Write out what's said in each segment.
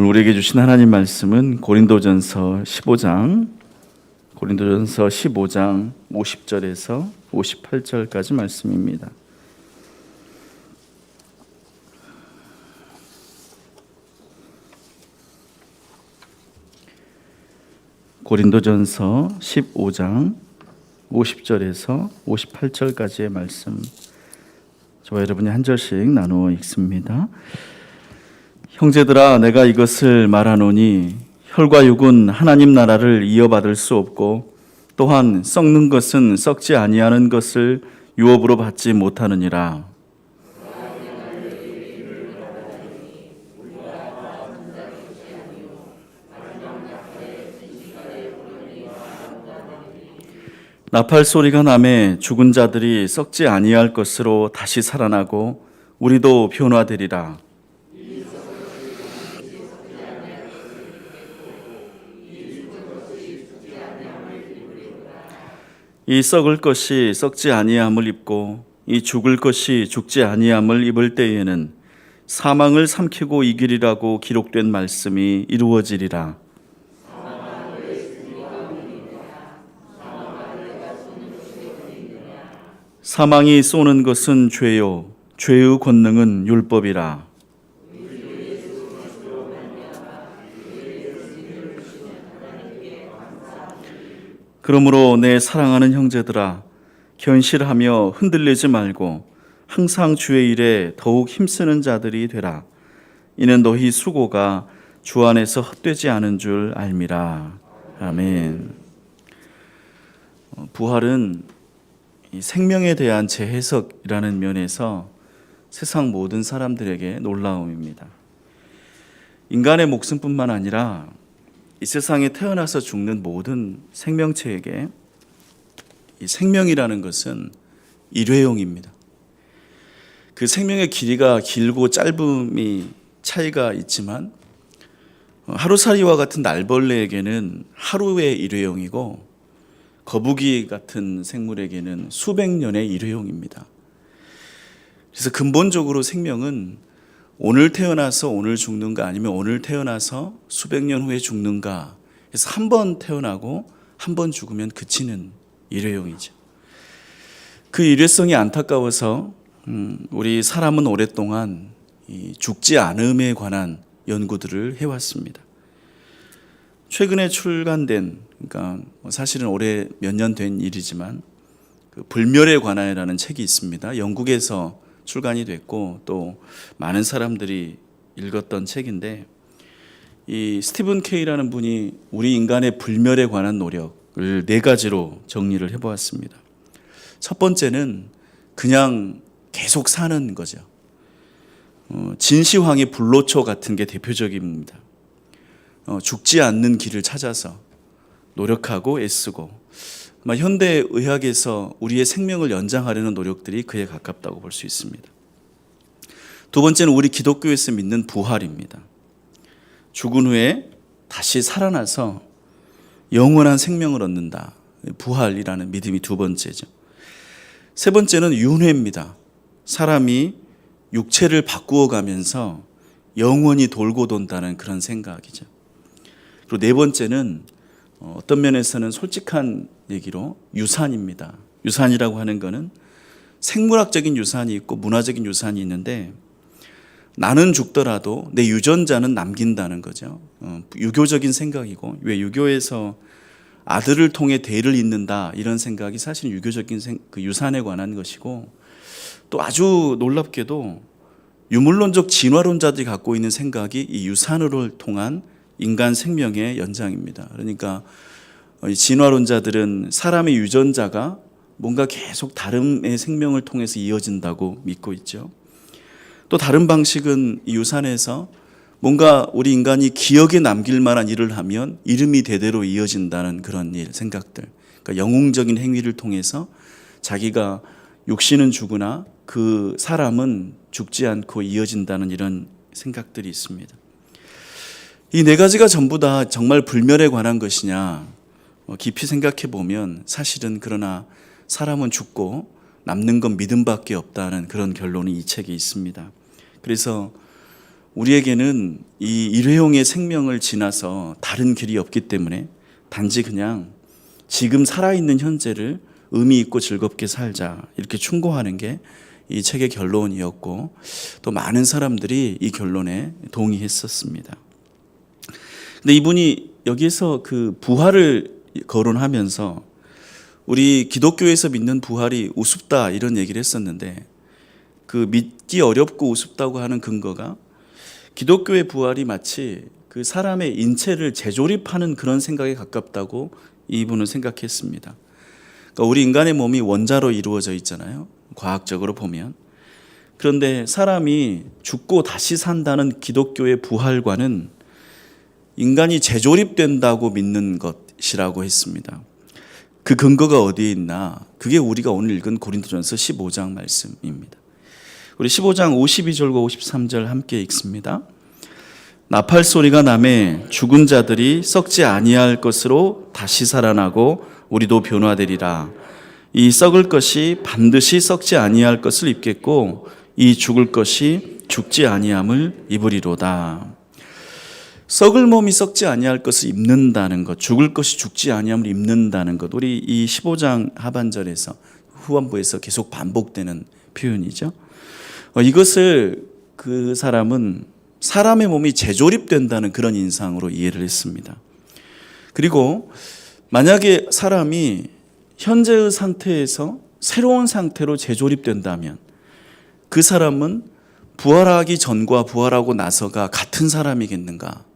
오늘 우리에게 주신 하나님 말씀은 고린도전서 15장 고린도전서 15장 50절에서 58절까지 말씀입니다. 고린도전서 15장 50절에서 58절까지의 말씀 저와 여러분이 한 절씩 나누어 읽습니다. 형제들아 내가 이것을 말하노니 혈과 육은 하나님 나라를 이어받을 수 없고 또한 썩는 것은 썩지 아니하는 것을 유업으로 받지 못하느니라. 나팔 소리가 남에 죽은 자들이 썩지 아니할 것으로 다시 살아나고 우리도 변화되리라 이 썩을 것이 썩지 아니함을 입고 이 죽을 것이 죽지 아니함을 입을 때에는 사망을 삼키고 이기리라고 기록된 말씀이 이루어지리라. 사망이 쏘는 것은 죄요 죄의 권능은 율법이라. 그러므로 내 사랑하는 형제들아 견실하며 흔들리지 말고 항상 주의 일에 더욱 힘쓰는 자들이 되라. 이는 너희 수고가 주 안에서 헛되지 않은 줄 알미라. 아멘. 어, 부활은 이 생명에 대한 재해석이라는 면에서 세상 모든 사람들에게 놀라움입니다. 인간의 목숨뿐만 아니라 이 세상에 태어나서 죽는 모든 생명체에게 이 생명이라는 것은 일회용입니다. 그 생명의 길이가 길고 짧음이 차이가 있지만 하루살이와 같은 날벌레에게는 하루의 일회용이고 거북이 같은 생물에게는 수백 년의 일회용입니다. 그래서 근본적으로 생명은 오늘 태어나서 오늘 죽는가 아니면 오늘 태어나서 수백 년 후에 죽는가 그래서 한 번 태어나고 한 번 죽으면 그치는 일회용이죠. 그 일회성이 안타까워서 음, 우리 사람은 오랫동안 죽지 않음에 관한 연구들을 해왔습니다. 최근에 출간된 그러니까 뭐 사실은 올해 몇 년 된 일이지만 그 불멸에 관한이라는 책이 있습니다. 영국에서 출간이 됐고 또 많은 사람들이 읽었던 책인데 이 스티븐 케이라는 분이 우리 인간의 불멸에 관한 노력을 네 가지로 정리를 해보았습니다. 첫 번째는 그냥 계속 사는 거죠. 어, 진시황의 불로초 같은 게 대표적입니다. 어, 죽지 않는 길을 찾아서 노력하고 애쓰고 현대 의학에서 우리의 생명을 연장하려는 노력들이 그에 가깝다고 볼 수 있습니다. 두 번째는 우리 기독교에서 믿는 부활입니다. 죽은 후에 다시 살아나서 영원한 생명을 얻는다. 부활이라는 믿음이 두 번째죠. 세 번째는 윤회입니다. 사람이 육체를 바꾸어 가면서 영원히 돌고 돈다는 그런 생각이죠. 그리고 네 번째는 어, 어떤 면에서는 솔직한 얘기로 유산입니다. 유산이라고 하는 것은 생물학적인 유산이 있고 문화적인 유산이 있는데 나는 죽더라도 내 유전자는 남긴다는 거죠. 어, 유교적인 생각이고 왜 유교에서 아들을 통해 대를 잇는다 이런 생각이 사실 유교적인 생, 그 유산에 관한 것이고 또 아주 놀랍게도 유물론적 진화론자들이 갖고 있는 생각이 이 유산으로 통한 인간 생명의 연장입니다. 그러니까 진화론자들은 사람의 유전자가 뭔가 계속 다름의 생명을 통해서 이어진다고 믿고 있죠. 또 다른 방식은 유산에서 뭔가 우리 인간이 기억에 남길 만한 일을 하면 이름이 대대로 이어진다는 그런 일, 생각들. 그러니까 영웅적인 행위를 통해서 자기가 육신은 죽으나 그 사람은 죽지 않고 이어진다는 이런 생각들이 있습니다. 이 네 가지가 전부 다 정말 불멸에 관한 것이냐 어, 깊이 생각해 보면 사실은 그러나 사람은 죽고 남는 건 믿음밖에 없다는 그런 결론이 이 책에 있습니다. 그래서 우리에게는 이 일회용의 생명을 지나서 다른 길이 없기 때문에 단지 그냥 지금 살아있는 현재를 의미 있고 즐겁게 살자 이렇게 충고하는 게 이 책의 결론이었고 또 많은 사람들이 이 결론에 동의했었습니다. 근데 이분이 여기에서 그 부활을 거론하면서 우리 기독교에서 믿는 부활이 우습다 이런 얘기를 했었는데 그 믿기 어렵고 우습다고 하는 근거가 기독교의 부활이 마치 그 사람의 인체를 재조립하는 그런 생각에 가깝다고 이분은 생각했습니다. 그러니까 우리 인간의 몸이 원자로 이루어져 있잖아요. 과학적으로 보면. 그런데 사람이 죽고 다시 산다는 기독교의 부활과는 인간이 재조립된다고 믿는 것이라고 했습니다. 그 근거가 어디에 있나? 그게 우리가 오늘 읽은 고린도전서 15장 말씀입니다. 우리 15장 52절과 53절 함께 읽습니다. 나팔 소리가 남에 죽은 자들이 썩지 아니할 것으로 다시 살아나고 우리도 변화되리라. 이 썩을 것이 반드시 썩지 아니할 것을 입겠고 이 죽을 것이 죽지 아니함을 입으리로다. 썩을 몸이 썩지 아니할 것을 입는다는 것, 죽을 것이 죽지 아니함을 입는다는 것. 우리 이 15장 하반절에서 후반부에서 계속 반복되는 표현이죠. 어, 이것을 그 사람은 사람의 몸이 재조립된다는 그런 인상으로 이해를 했습니다. 그리고 만약에 사람이 현재의 상태에서 새로운 상태로 재조립된다면 그 사람은 부활하기 전과 부활하고 나서가 같은 사람이겠는가?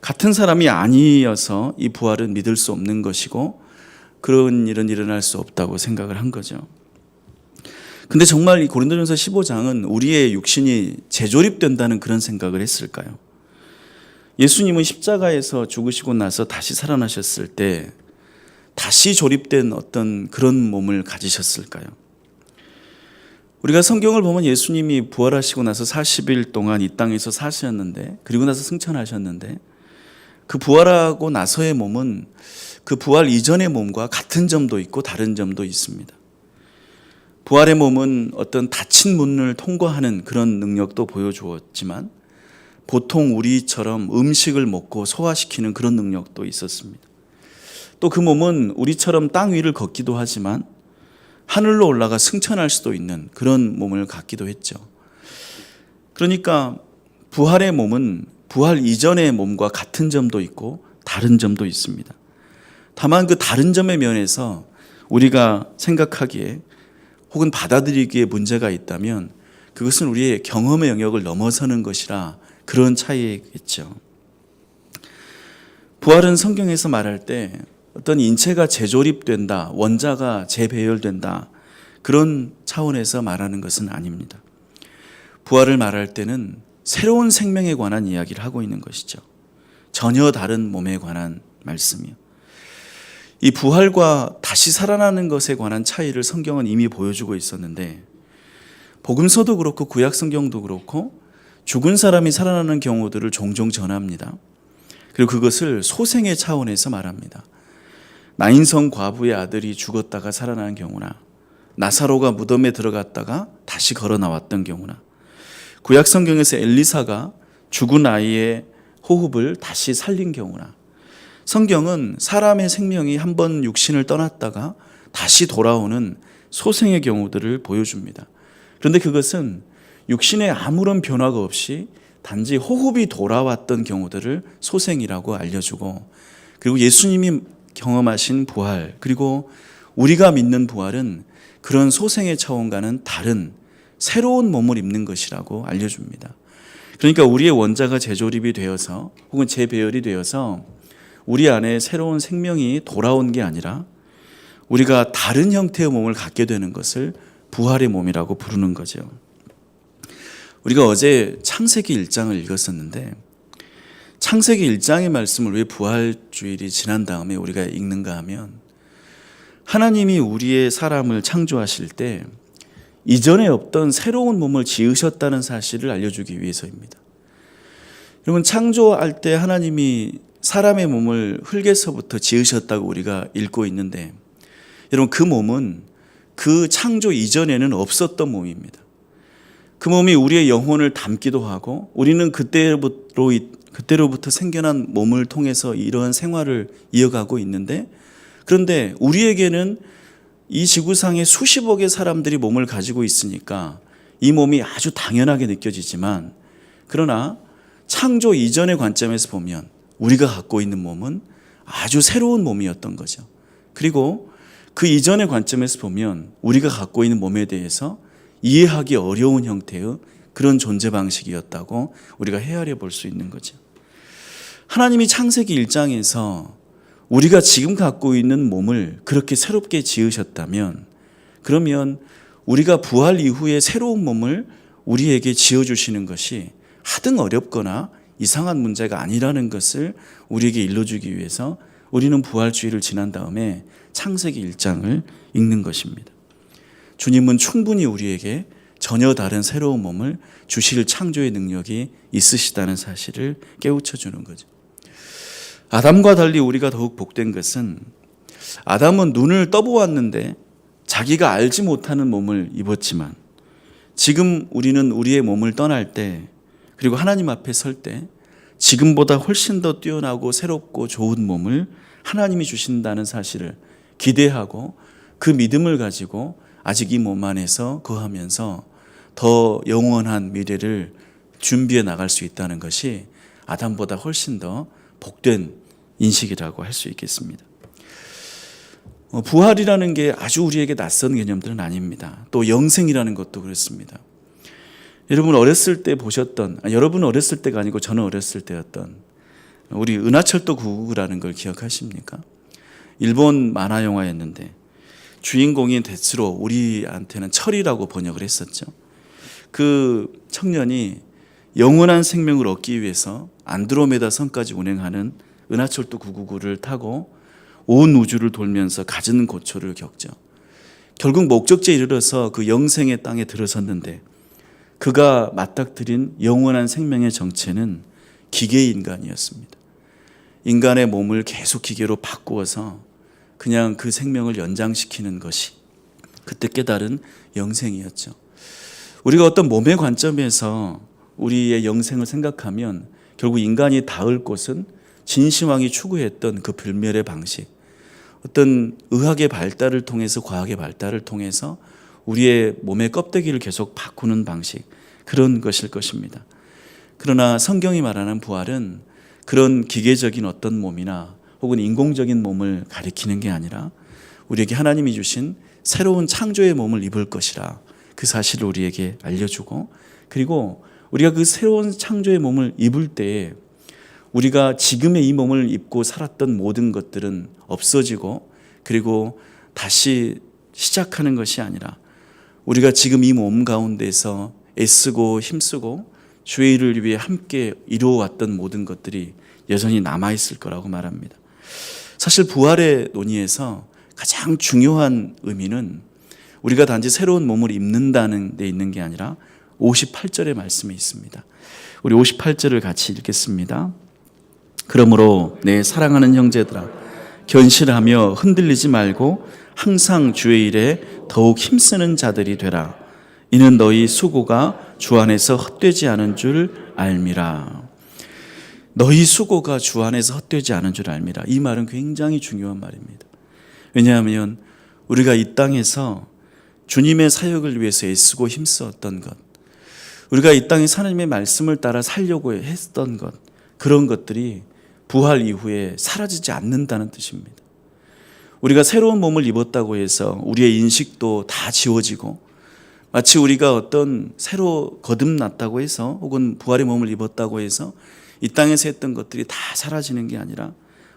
같은 사람이 아니어서 이 부활은 믿을 수 없는 것이고 그런 일은 일어날 수 없다고 생각을 한 거죠. 근데 정말 이 고린도전서 15장은 우리의 육신이 재조립된다는 그런 생각을 했을까요? 예수님은 십자가에서 죽으시고 나서 다시 살아나셨을 때 다시 조립된 어떤 그런 몸을 가지셨을까요? 우리가 성경을 보면 예수님이 부활하시고 나서 40일 동안 이 땅에서 사셨는데 그리고 나서 승천하셨는데 그 부활하고 나서의 몸은 그 부활 이전의 몸과 같은 점도 있고 다른 점도 있습니다. 부활의 몸은 어떤 닫힌 문을 통과하는 그런 능력도 보여주었지만 보통 우리처럼 음식을 먹고 소화시키는 그런 능력도 있었습니다. 또 그 몸은 우리처럼 땅 위를 걷기도 하지만 하늘로 올라가 승천할 수도 있는 그런 몸을 갖기도 했죠. 그러니까 부활의 몸은 부활 이전의 몸과 같은 점도 있고 다른 점도 있습니다. 다만 그 다른 점의 면에서 우리가 생각하기에 혹은 받아들이기에 문제가 있다면 그것은 우리의 경험의 영역을 넘어서는 것이라 그런 차이겠죠. 부활은 성경에서 말할 때 어떤 인체가 재조립된다, 원자가 재배열된다, 그런 차원에서 말하는 것은 아닙니다. 부활을 말할 때는 새로운 생명에 관한 이야기를 하고 있는 것이죠. 전혀 다른 몸에 관한 말씀이요. 이 부활과 다시 살아나는 것에 관한 차이를 성경은 이미 보여주고 있었는데 복음서도 그렇고 구약 성경도 그렇고 죽은 사람이 살아나는 경우들을 종종 전합니다. 그리고 그것을 소생의 차원에서 말합니다. 나인성 과부의 아들이 죽었다가 살아나는 경우나 나사로가 무덤에 들어갔다가 다시 걸어 나왔던 경우나 구약 성경에서 엘리사가 죽은 아이의 호흡을 다시 살린 경우나 성경은 사람의 생명이 한 번 육신을 떠났다가 다시 돌아오는 소생의 경우들을 보여줍니다. 그런데 그것은 육신에 아무런 변화가 없이 단지 호흡이 돌아왔던 경우들을 소생이라고 알려주고 그리고 예수님이 경험하신 부활 그리고 우리가 믿는 부활은 그런 소생의 차원과는 다른 새로운 몸을 입는 것이라고 알려줍니다. 그러니까 우리의 원자가 재조립이 되어서 혹은 재배열이 되어서 우리 안에 새로운 생명이 돌아온 게 아니라 우리가 다른 형태의 몸을 갖게 되는 것을 부활의 몸이라고 부르는 거죠. 우리가 어제 창세기 1장을 읽었었는데 창세기 1장의 말씀을 왜 부활주일이 지난 다음에 우리가 읽는가 하면 하나님이 우리의 사람을 창조하실 때 이전에 없던 새로운 몸을 지으셨다는 사실을 알려주기 위해서입니다. 여러분 창조할 때 하나님이 사람의 몸을 흙에서부터 지으셨다고 우리가 읽고 있는데 여러분 그 몸은 그 창조 이전에는 없었던 몸입니다. 그 몸이 우리의 영혼을 담기도 하고 우리는 그때로부터 그때로부터 생겨난 몸을 통해서 이러한 생활을 이어가고 있는데 그런데 우리에게는 이 지구상에 수십억의 사람들이 몸을 가지고 있으니까 이 몸이 아주 당연하게 느껴지지만 그러나 창조 이전의 관점에서 보면 우리가 갖고 있는 몸은 아주 새로운 몸이었던 거죠. 그리고 그 이전의 관점에서 보면 우리가 갖고 있는 몸에 대해서 이해하기 어려운 형태의 그런 존재 방식이었다고 우리가 헤아려 볼 수 있는 거죠. 하나님이 창세기 1장에서 우리가 지금 갖고 있는 몸을 그렇게 새롭게 지으셨다면 그러면 우리가 부활 이후에 새로운 몸을 우리에게 지어주시는 것이 하등 어렵거나 이상한 문제가 아니라는 것을 우리에게 일러주기 위해서 우리는 부활주의를 지난 다음에 창세기 1장을 읽는 것입니다. 주님은 충분히 우리에게 전혀 다른 새로운 몸을 주실 창조의 능력이 있으시다는 사실을 깨우쳐 주는 거죠. 아담과 달리 우리가 더욱 복된 것은 아담은 눈을 떠보았는데 자기가 알지 못하는 몸을 입었지만 지금 우리는 우리의 몸을 떠날 때 그리고 하나님 앞에 설 때 지금보다 훨씬 더 뛰어나고 새롭고 좋은 몸을 하나님이 주신다는 사실을 기대하고 그 믿음을 가지고 아직 이 몸 안에서 거하면서 더 영원한 미래를 준비해 나갈 수 있다는 것이 아담보다 훨씬 더 복된 인식이라고 할 수 있겠습니다. 어, 부활이라는 게 아주 우리에게 낯선 개념들은 아닙니다. 또 영생이라는 것도 그렇습니다. 여러분 어렸을 때 보셨던, 아, 여러분 어렸을 때가 아니고 저는 어렸을 때였던 우리 은하철도 999라는 걸 기억하십니까? 일본 만화 영화였는데 주인공인 대츠로 우리한테는 철이라고 번역을 했었죠. 그 청년이 영원한 생명을 얻기 위해서 안드로메다 선까지 운행하는 은하철도 999를 타고 온 우주를 돌면서 갖은 고초를 겪죠. 결국 목적지에 이르러서 그 영생의 땅에 들어섰는데 그가 맞닥뜨린 영원한 생명의 정체는 기계 인간이었습니다. 인간의 몸을 계속 기계로 바꾸어서 그냥 그 생명을 연장시키는 것이 그때 깨달은 영생이었죠. 우리가 어떤 몸의 관점에서 우리의 영생을 생각하면 결국 인간이 닿을 곳은 진시황이 추구했던 그 불멸의 방식, 어떤 의학의 발달을 통해서 과학의 발달을 통해서 우리의 몸의 껍데기를 계속 바꾸는 방식 그런 것일 것입니다. 그러나 성경이 말하는 부활은 그런 기계적인 어떤 몸이나 혹은 인공적인 몸을 가리키는 게 아니라 우리에게 하나님이 주신 새로운 창조의 몸을 입을 것이라 그 사실을 우리에게 알려주고 그리고 우리가 그 새로운 창조의 몸을 입을 때에 우리가 지금의 이 몸을 입고 살았던 모든 것들은 없어지고 그리고 다시 시작하는 것이 아니라 우리가 지금 이 몸 가운데서 애쓰고 힘쓰고 주의 일을 위해 함께 이루어왔던 모든 것들이 여전히 남아있을 거라고 말합니다. 사실 부활의 논의에서 가장 중요한 의미는 우리가 단지 새로운 몸을 입는다는 데 있는 게 아니라 58절의 말씀에 있습니다. 우리 58절을 같이 읽겠습니다. 그러므로 내 사랑하는 형제들아 견실하며 흔들리지 말고 항상 주의 일에 더욱 힘쓰는 자들이 되라. 이는 너희 수고가 주 안에서 헛되지 않은 줄 알미라. 너희 수고가 주 안에서 헛되지 않은 줄 알미라. 이 말은 굉장히 중요한 말입니다. 왜냐하면 우리가 이 땅에서 주님의 사역을 위해서 애쓰고 힘쓰었던 것, 우리가 이 땅에 하나님의 말씀을 따라 살려고 했던 것, 그런 것들이 부활 이후에 사라지지 않는다는 뜻입니다. 우리가 새로운 몸을 입었다고 해서 우리의 인식도 다 지워지고 마치 우리가 어떤 새로 거듭났다고 해서 혹은 부활의 몸을 입었다고 해서 이 땅에서 했던 것들이 다 사라지는 게 아니라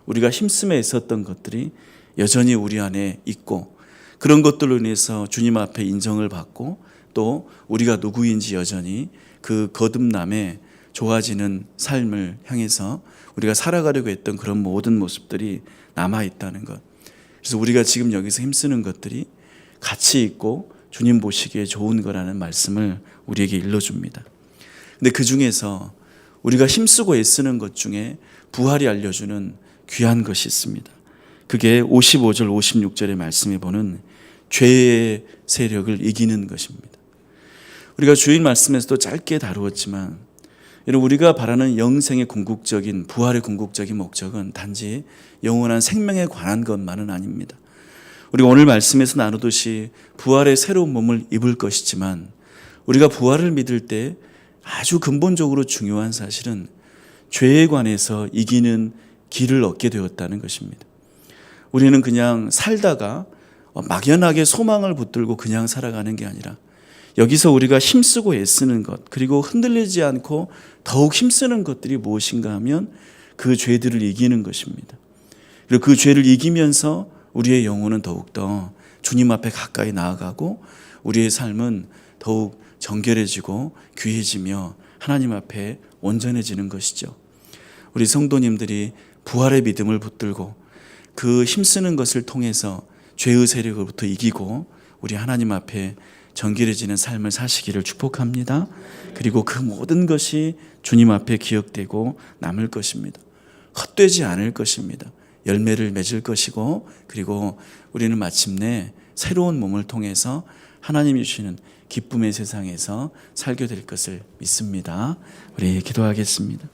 우리가 힘쓰며 있었던 것들이 여전히 우리 안에 있고 그런 것들로 인해서 주님 앞에 인정을 받고 또 우리가 누구인지 여전히 그 거듭남에 좋아지는 삶을 향해서 우리가 살아가려고 했던 그런 모든 모습들이 남아 있다는 것. 그래서 우리가 지금 여기서 힘쓰는 것들이 가치 있고 주님 보시기에 좋은 거라는 말씀을 우리에게 일러줍니다. 근데 그 중에서 우리가 힘쓰고 애쓰는 것 중에 부활이 알려주는 귀한 것이 있습니다. 그게 55절, 56절의 말씀에 보는 죄의 세력을 이기는 것입니다. 우리가 주인 말씀에서도 짧게 다루었지만 여러분 우리가 바라는 영생의 궁극적인 부활의 궁극적인 목적은 단지 영원한 생명에 관한 것만은 아닙니다. 우리가 오늘 말씀에서 나누듯이 부활의 새로운 몸을 입을 것이지만 우리가 부활을 믿을 때 아주 근본적으로 중요한 사실은 죄에 관해서 이기는 길을 얻게 되었다는 것입니다. 우리는 그냥 살다가 막연하게 소망을 붙들고 그냥 살아가는 게 아니라 여기서 우리가 힘쓰고 애쓰는 것 그리고 흔들리지 않고 더욱 힘쓰는 것들이 무엇인가 하면 그 죄들을 이기는 것입니다. 그리고 그 죄를 이기면서 우리의 영혼은 더욱더 주님 앞에 가까이 나아가고 우리의 삶은 더욱 정결해지고 귀해지며 하나님 앞에 온전해지는 것이죠. 우리 성도님들이 부활의 믿음을 붙들고 그 힘쓰는 것을 통해서 죄의 세력으로부터 이기고 우리 하나님 앞에 정결해지는 삶을 사시기를 축복합니다. 그리고 그 모든 것이 주님 앞에 기억되고 남을 것입니다. 헛되지 않을 것입니다. 열매를 맺을 것이고 그리고 우리는 마침내 새로운 몸을 통해서 하나님이 주시는 기쁨의 세상에서 살게 될 것을 믿습니다. 우리 기도하겠습니다.